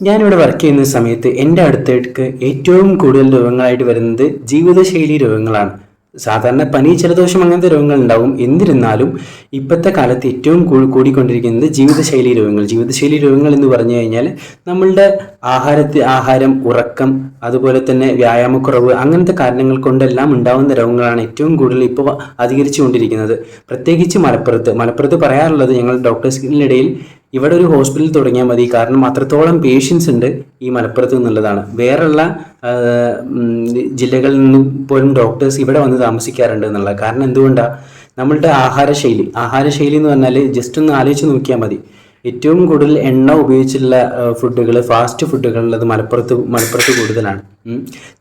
ഞാനിവിടെ വർക്ക് ചെയ്യുന്ന സമയത്ത് എന്റെ അടുത്തേക്ക് ഏറ്റവും കൂടുതൽ രോഗങ്ങളായിട്ട് വരുന്നത് ജീവിതശൈലി രോഗങ്ങളാണ്. സാധാരണ പനി ജലദോഷം അങ്ങനത്തെ രോഗങ്ങൾ ഉണ്ടാവും. എന്നിരുന്നാലും ഇപ്പോഴത്തെ കാലത്ത് ഏറ്റവും കൂടിക്കൊണ്ടിരിക്കുന്നത് ജീവിതശൈലി രോഗങ്ങൾ. ജീവിതശൈലി രോഗങ്ങൾ എന്ന് പറഞ്ഞു കഴിഞ്ഞാൽ നമ്മളുടെ ആഹാരത്തിൽ ആഹാരം ഉറക്കം അതുപോലെ തന്നെ വ്യായാമക്കുറവ് അങ്ങനത്തെ കാരണങ്ങൾ കൊണ്ടെല്ലാം ഉണ്ടാകുന്ന രോഗങ്ങളാണ് ഏറ്റവും കൂടുതൽ ഇപ്പോൾ അധികരിച്ചുകൊണ്ടിരിക്കുന്നത്. പ്രത്യേകിച്ച് മലപ്പുറത്ത്. മലപ്പുറത്ത് പറയാറുള്ളത് ഞങ്ങൾ ഡോക്ടേഴ്സിനിടയിൽ ഇവിടെ ഒരു ഹോസ്പിറ്റൽ തുടങ്ങിയാൽ മതി. കാരണം അത്രത്തോളം പേഷ്യൻസ് ഉണ്ട് ഈ മലപ്പുറത്ത് നിന്നുള്ളതാണ്. വേറെയുള്ള ജില്ലകളിൽ നിന്നും പോലും ഡോക്ടേഴ്സ് ഇവിടെ വന്ന് താമസിക്കാറുണ്ട് എന്നുള്ളത് കാരണം എന്തുകൊണ്ടാണ് നമ്മളുടെ ആഹാരശൈലി. ആഹാരശൈലി എന്ന് പറഞ്ഞാൽ ജസ്റ്റ് ഒന്ന് ആലോചിച്ച് നോക്കിയാൽ മതി. ഏറ്റവും കൂടുതൽ എണ്ണ ഉപയോഗിച്ചുള്ള ഫുഡുകൾ ഫാസ്റ്റ് ഫുഡുകൾ ഉള്ളത് മലപ്പുറത്ത് മലപ്പുറത്ത് കൂടുതലാണ്.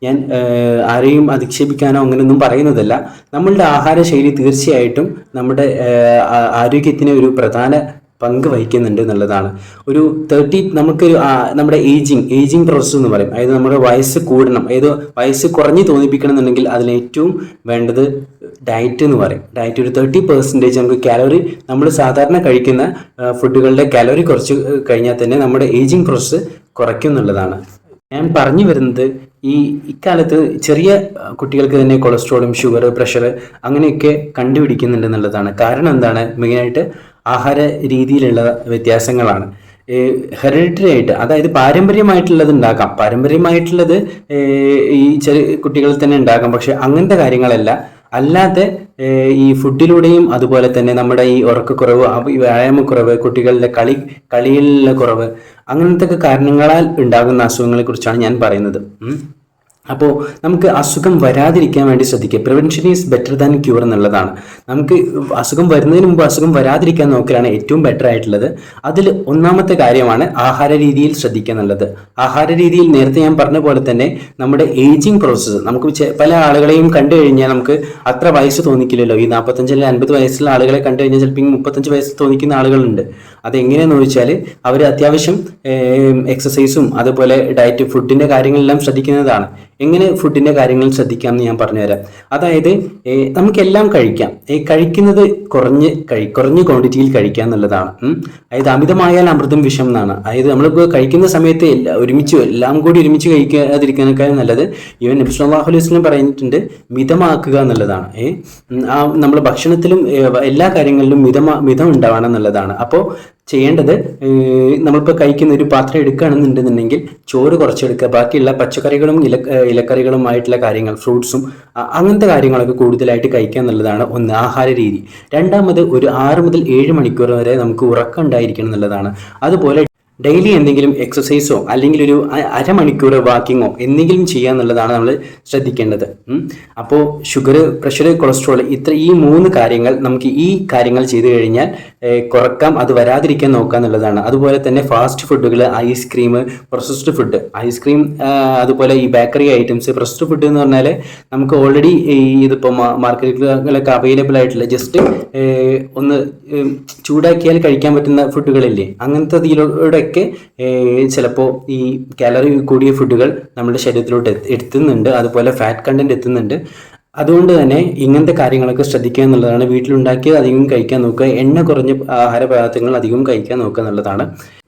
ഞാൻ ആരെയും അധിക്ഷേപിക്കാനോ അങ്ങനെയൊന്നും പറയുന്നതല്ല. നമ്മളുടെ ആഹാരശൈലി തീർച്ചയായിട്ടും നമ്മുടെ ആരോഗ്യത്തിന് ഒരു പ്രധാന പങ്ക് വഹിക്കുന്നുണ്ട് എന്നുള്ളതാണ്. ഒരു തേർട്ടി നമുക്കൊരു നമ്മുടെ ഏജിങ് ഏജിങ് പ്രോസസ്സ് എന്ന് പറയും. അതായത് നമ്മുടെ വയസ്സ് കൂടണം. അതായത് വയസ്സ് കുറഞ്ഞ് തോന്നിപ്പിക്കണം എന്നുണ്ടെങ്കിൽ അതിന് ഏറ്റവും വേണ്ടത് ഡയറ്റ് എന്ന് പറയും. ഡയറ്റ് ഒരു തേർട്ടി പെർസെന്റേജ് നമുക്ക് കാലോറി നമ്മൾ സാധാരണ കഴിക്കുന്ന ഫുഡുകളുടെ കാലോറി കുറച്ച് കഴിഞ്ഞാൽ തന്നെ നമ്മുടെ ഏജിങ് പ്രോസസ്സ് കുറയ്ക്കും എന്നുള്ളതാണ്. ഞാൻ പറഞ്ഞു വരുന്നത് ഈ ഇക്കാലത്ത് ചെറിയ കുട്ടികൾക്ക് തന്നെ കൊളസ്ട്രോളും ഷുഗർ പ്രഷർ അങ്ങനെയൊക്കെ കണ്ടുപിടിക്കുന്നുണ്ട് എന്നുള്ളതാണ്. കാരണം എന്താണ്? മെയിനായിട്ട് ആഹാര രീതിയിലുള്ള വ്യത്യാസങ്ങളാണ്. ഹെറിഡിറ്ററി ആയിട്ട് അതായത് പാരമ്പര്യമായിട്ടുള്ളത് ഉണ്ടാക്കാം പാരമ്പര്യമായിട്ടുള്ളത് ഈ ചെറിയ കുട്ടികളിൽ തന്നെ ഉണ്ടാക്കാം. പക്ഷെ അങ്ങനത്തെ കാര്യങ്ങളല്ല. അല്ലാതെ ഈ ഫുഡിലൂടെയും അതുപോലെ തന്നെ നമ്മുടെ ഈ ഉറക്കക്കുറവ് വ്യായാമക്കുറവ് കുട്ടികളുടെ കളി കളിയിലുള്ള കുറവ് അങ്ങനത്തെ കാരണങ്ങളാൽ ഉണ്ടാകുന്ന അസുഖങ്ങളെ കുറിച്ചാണ് ഞാൻ പറയുന്നത്. അപ്പോൾ നമുക്ക് അസുഖം വരാതിരിക്കാൻ വേണ്ടി ശ്രദ്ധിക്കുക. Prevention is better than cure എന്നുള്ളതാണ്. നമുക്ക് അസുഖം വരുന്നതിന് മുമ്പ് അസുഖം വരാതിരിക്കാൻ നോക്കലാണ് ഏറ്റവും ബെറ്റർ ആയിട്ടുള്ളത്. അതിൽ ഒന്നാമത്തെ കാര്യമാണ് ആഹാര രീതിയിൽ ശ്രദ്ധിക്കുക എന്നുള്ളത്. ആഹാര രീതിയിൽ നേരത്തെ ഞാൻ പറഞ്ഞ പോലെ തന്നെ നമ്മുടെ ഏജിങ് പ്രോസസ്സ് നമുക്ക് പല ആളുകളെയും കണ്ടു കഴിഞ്ഞാൽ നമുക്ക് അത്ര വയസ്സ് തോന്നിക്കില്ലല്ലോ. ഈ നാൽപ്പത്തഞ്ച് അല്ലെങ്കിൽ അൻപത് വയസ്സുള്ള ആളുകളെ കണ്ടു കഴിഞ്ഞാൽ ചിലപ്പോൾ മുപ്പത്തഞ്ച് വയസ്സ് തോന്നിക്കുന്ന ആളുകളുണ്ട്. അതെങ്ങനെയാണെന്ന് ചോദിച്ചാൽ അവർ അത്യാവശ്യം എക്സസൈസും അതുപോലെ ഡയറ്റ് ഫുഡിന്റെ കാര്യങ്ങളെല്ലാം ശ്രദ്ധിക്കുന്നതാണ്. എങ്ങനെ ഫുഡിന്റെ കാര്യങ്ങൾ ശ്രദ്ധിക്കാം എന്ന് ഞാൻ പറഞ്ഞുതരാം. അതായത് നമുക്കെല്ലാം കഴിക്കാം. ഈ കഴിക്കുന്നത് കുറഞ്ഞ് കഴി കുറഞ്ഞ ക്വാണ്ടിറ്റിയിൽ കഴിക്കുക എന്നുള്ളതാണ്. അതായത് അമിതമായാൽ അമൃതം വിഷം എന്നാണ്. അതായത് നമ്മളിപ്പോൾ കഴിക്കുന്ന സമയത്ത് എല്ലാ- ഒരുമിച്ച് എല്ലാം കൂടി ഒരുമിച്ച് കഴിക്കാതിരിക്കാനൊക്കെ നല്ലത് ഈവൻ നബി അലൈഹി പറഞ്ഞിട്ടുണ്ട് മിതമാക്കുക എന്നുള്ളതാണ്. ഏ നമ്മൾ ഭക്ഷണത്തിലും എല്ലാ കാര്യങ്ങളിലും മിതമാ മിതം ഉണ്ടാവണം എന്നുള്ളതാണ്. അപ്പോൾ ചെയ്യേണ്ടത് നമ്മളിപ്പോൾ കഴിക്കുന്ന ഒരു പാത്രം എടുക്കുകയാണെന്നുണ്ടെന്നുണ്ടെങ്കിൽ ചോറ് കുറച്ചെടുക്കുക. ബാക്കിയുള്ള പച്ചക്കറികളും ഇല ഇലക്കറികളുമായിട്ടുള്ള കാര്യങ്ങൾ ഫ്രൂട്ട്സും അങ്ങനത്തെ കാര്യങ്ങളൊക്കെ കൂടുതലായിട്ട് കഴിക്കുക എന്നുള്ളതാണ് ഒന്ന് ആഹാര രീതി. രണ്ടാമത് ഒരു ആറ് മുതൽ ഏഴ് മണിക്കൂർ വരെ നമുക്ക് ഉറക്കം ഉണ്ടായിരിക്കണം എന്നുള്ളതാണ്. അതുപോലെ ഡെയിലി എന്തെങ്കിലും എക്സസൈസോ അല്ലെങ്കിൽ ഒരു അരമണിക്കൂർ വാക്കിങ്ങോ എന്തെങ്കിലും ചെയ്യുക എന്നുള്ളതാണ് നമ്മൾ ശ്രദ്ധിക്കേണ്ടത്. അപ്പോൾ ഷുഗർ പ്രഷർ കൊളസ്ട്രോൾ ഇത്ര ഈ മൂന്ന് കാര്യങ്ങൾ നമുക്ക് ഈ കാര്യങ്ങൾ ചെയ്തു കഴിഞ്ഞാൽ കുറക്കാം അത് വരാതിരിക്കാൻ നോക്കുക എന്നുള്ളതാണ്. അതുപോലെ തന്നെ ഫാസ്റ്റ് ഫുഡുകൾ ഐസ്ക്രീം പ്രൊസസ്ഡ് ഫുഡ്. ഐസ്ക്രീം അതുപോലെ ഈ ബേക്കറി ഐറ്റംസ് പ്രൊസസ്ഡ് ഫുഡ് എന്ന് പറഞ്ഞാൽ നമുക്ക് ഓൾറെഡി ഇതിപ്പോൾ മാർക്കറ്റുകളൊക്കെ അവൈലബിൾ ആയിട്ടുള്ള ജസ്റ്റ് ഒന്ന് ചൂടാക്കിയാൽ കഴിക്കാൻ പറ്റുന്ന ഫുഡുകളില്ലേ? അങ്ങനത്തെ ഇതിലൂടെയൊക്കെ ചിലപ്പോൾ ഈ കാലറി കൂടിയ ഫുഡുകൾ നമ്മുടെ ശരീരത്തിലോട്ട് എത്ത് എത്തുന്നുണ്ട്. അതുപോലെ ഫാറ്റ് കണ്ടന്റ് എത്തുന്നുണ്ട്. അതുകൊണ്ട് തന്നെ ഇങ്ങനത്തെ കാര്യങ്ങളൊക്കെ ശ്രദ്ധിക്കുക എന്നുള്ളതാണ്. വീട്ടിലുണ്ടാക്കിയത് അധികം കഴിക്കാൻ നോക്കുക. എണ്ണ കുറഞ്ഞ ആഹാര പദാർത്ഥങ്ങൾ അധികം കഴിക്കാൻ നോക്കുക എന്നുള്ളതാണ്.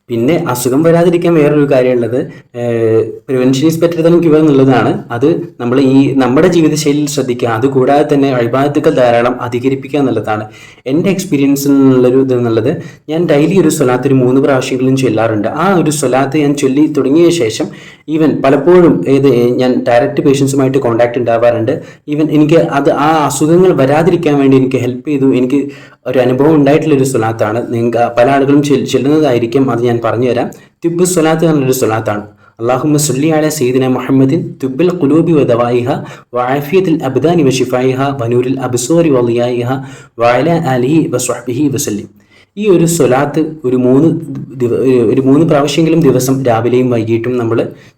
പിന്നെ അസുഖം വരാതിരിക്കാൻ വേറൊരു കാര്യമുള്ളത് prevention is better than cure എന്നുള്ളതാണ്. അത് നമ്മൾ ഈ നമ്മുടെ ജീവിതശൈലിയിൽ ശ്രദ്ധിക്കുക. അതുകൂടാതെ തന്നെ അഴിബാധത്തുകൾ ധാരാളം അധികരിപ്പിക്കുക എന്നുള്ളതാണ്. എന്റെ എക്സ്പീരിയൻസിൽ നിന്നുള്ളൊരു ഇത് എന്നുള്ളത് ഞാൻ ഡെയിലി ഒരു സ്വലാത്ത് ഒരു മൂന്ന് പ്രാവശ്യങ്ങളും ചൊല്ലാറുണ്ട്. ആ ഒരു സ്വലാത്ത് ഞാൻ ചൊല്ലി തുടങ്ങിയ ശേഷം ഈവൻ പലപ്പോഴും ഇത് ഞാൻ ഡയറക്റ്റ് പേഷ്യൻസുമായിട്ട് കോണ്ടാക്ട് ഉണ്ടാവാറുണ്ട്. ഈവൻ എനിക്ക് അത് ആ അസുഖങ്ങൾ വരാതിരിക്കാൻ വേണ്ടി എനിക്ക് ഹെൽപ്പ് ചെയ്തു. എനിക്ക് ഒരു അനുഭവം ഉണ്ടായിട്ടുള്ള ഒരു സ്വലാത്താണ്. നിങ്ങൾക്ക് പല ആളുകളും ചെല്ലുന്നതായിരിക്കും അത് ഞാൻ പറഞ്ഞു തരാം തിബ് സ്വലാത്ത് എന്നുള്ളൊരു സ്വലാത്താണ്. അള്ളാഹുമ്മ സുല്ലി അല സീദിന മുഹമ്മദിൻ തുബിൽ കുലൂബി വദവായിഹ വാഫിയത്തിൽ അബ്ദാനി വഷിഫായിഹ വനൂരിൽ അബ്സോരി വലിയായിഹ വാല അലി വസ്വഹ്ബിഹി വസല്ലിം ഈ ഒരു സ്വലാത്ത് ഒരു മൂന്ന് ഒരു മൂന്ന് പ്രാവശ്യമെങ്കിലും ദിവസം രാവിലെയും വൈകിട്ടും നമ്മൾ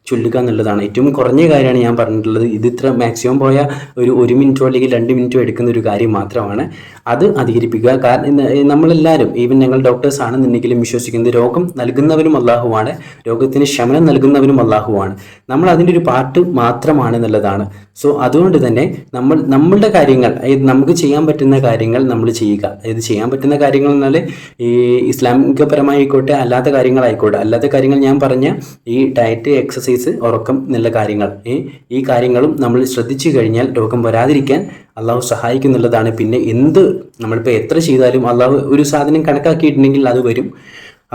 ചൊല്ലുക എന്നുള്ളതാണ്. ഏറ്റവും കുറഞ്ഞ കാര്യമാണ് ഞാൻ പറഞ്ഞിട്ടുള്ളത്. ഇത് ഇത്ര മാക്സിമം പോയ ഒരു ഒരു മിനിറ്റോ അല്ലെങ്കിൽ രണ്ട് മിനിറ്റോ എടുക്കുന്ന ഒരു കാര്യം മാത്രമാണ്. അത് അധികരിപ്പിക്കുക. കാരണം നമ്മളെല്ലാവരും ഈവൻ ഞങ്ങൾ ഡോക്ടേഴ്സ് ആണെന്നുണ്ടെങ്കിലും വിശ്വസിക്കുന്നത് രോഗം നൽകുന്നവരും അള്ളാഹുവാണ് രോഗത്തിന് ശമനം നൽകുന്നവരും അള്ളാഹുവാണ് നമ്മൾ അതിന്റെ ഒരു പാർട്ട് മാത്രമാണ് എന്നുള്ളതാണ്. സോ അതുകൊണ്ട് തന്നെ നമ്മൾ നമ്മളുടെ കാര്യങ്ങൾ നമുക്ക് ചെയ്യാൻ പറ്റുന്ന കാര്യങ്ങൾ നമ്മൾ ചെയ്യുക. അതായത് ചെയ്യാൻ പറ്റുന്ന കാര്യങ്ങൾ എന്നാൽ ഈ ഇസ്ലാമികപരമായിക്കോട്ടെ അല്ലാത്ത കാര്യങ്ങളായിക്കോട്ടെ. അല്ലാത്ത കാര്യങ്ങൾ ഞാൻ പറഞ്ഞ ഈ ഡയറ്റ് എക്സസൈസ് ഉറക്കം എന്നുള്ള കാര്യങ്ങൾ. ഈ കാര്യങ്ങളും നമ്മൾ ശ്രദ്ധിച്ചു കഴിഞ്ഞാൽ രോഗം വരാതിരിക്കാൻ അള്ളാഹു സഹായിക്കുന്നുള്ളതാണ്. പിന്നെ എന്ത് നമ്മളിപ്പോൾ എത്ര ചെയ്താലും അള്ളാഹു ഒരു സാധനം കണക്കാക്കിയിട്ടുണ്ടെങ്കിൽ അത് വരും.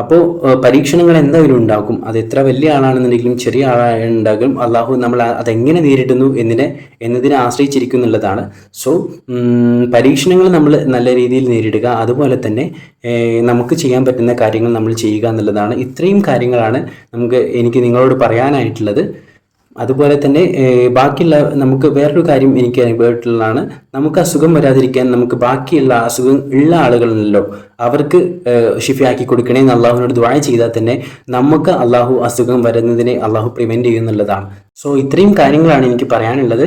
അപ്പോൾ പരീക്ഷണങ്ങൾ എന്തായാലും ഉണ്ടാക്കും. അത് എത്ര വലിയ ആളാണെന്നുണ്ടെങ്കിലും ചെറിയ ആളായിട്ടുണ്ടാകും അള്ളാഹു നമ്മൾ അതെങ്ങനെ നേരിടുന്നു എന്നതിനെ എന്നതിനെ ആശ്രയിച്ചിരിക്കുന്നുള്ളതാണ് സോ പരീക്ഷണങ്ങൾ നമ്മൾ നല്ല രീതിയിൽ നേരിടുക. അതുപോലെ തന്നെ നമുക്ക് ചെയ്യാൻ പറ്റുന്ന കാര്യങ്ങൾ നമ്മൾ ചെയ്യുക എന്നുള്ളതാണ്. ഇത്രയും കാര്യങ്ങളാണ് നമുക്ക് എനിക്ക് നിങ്ങളോട് പറയാനായിട്ടുള്ളത്. അതുപോലെ തന്നെ ബാക്കിയുള്ള നമുക്ക് വേറൊരു കാര്യം എനിക്ക് അനുഭവപ്പെട്ടുള്ളതാണ് നമുക്ക് അസുഖം വരാതിരിക്കാൻ നമുക്ക് ബാക്കിയുള്ള അസുഖം ഉള്ള ആളുകളുണ്ടല്ലോ. അവർക്ക് ഷിഫിയാക്കി കൊടുക്കണേ എന്ന് അള്ളാഹുവിനോട് ദ്വായ ചെയ്താൽ തന്നെ നമുക്ക് അള്ളാഹു അസുഖം വരുന്നതിനെ അള്ളാഹു പ്രിവെന്റ് ചെയ്യുന്നുള്ളതാണ്. സോ ഇത്രയും കാര്യങ്ങളാണ് എനിക്ക് പറയാനുള്ളത്.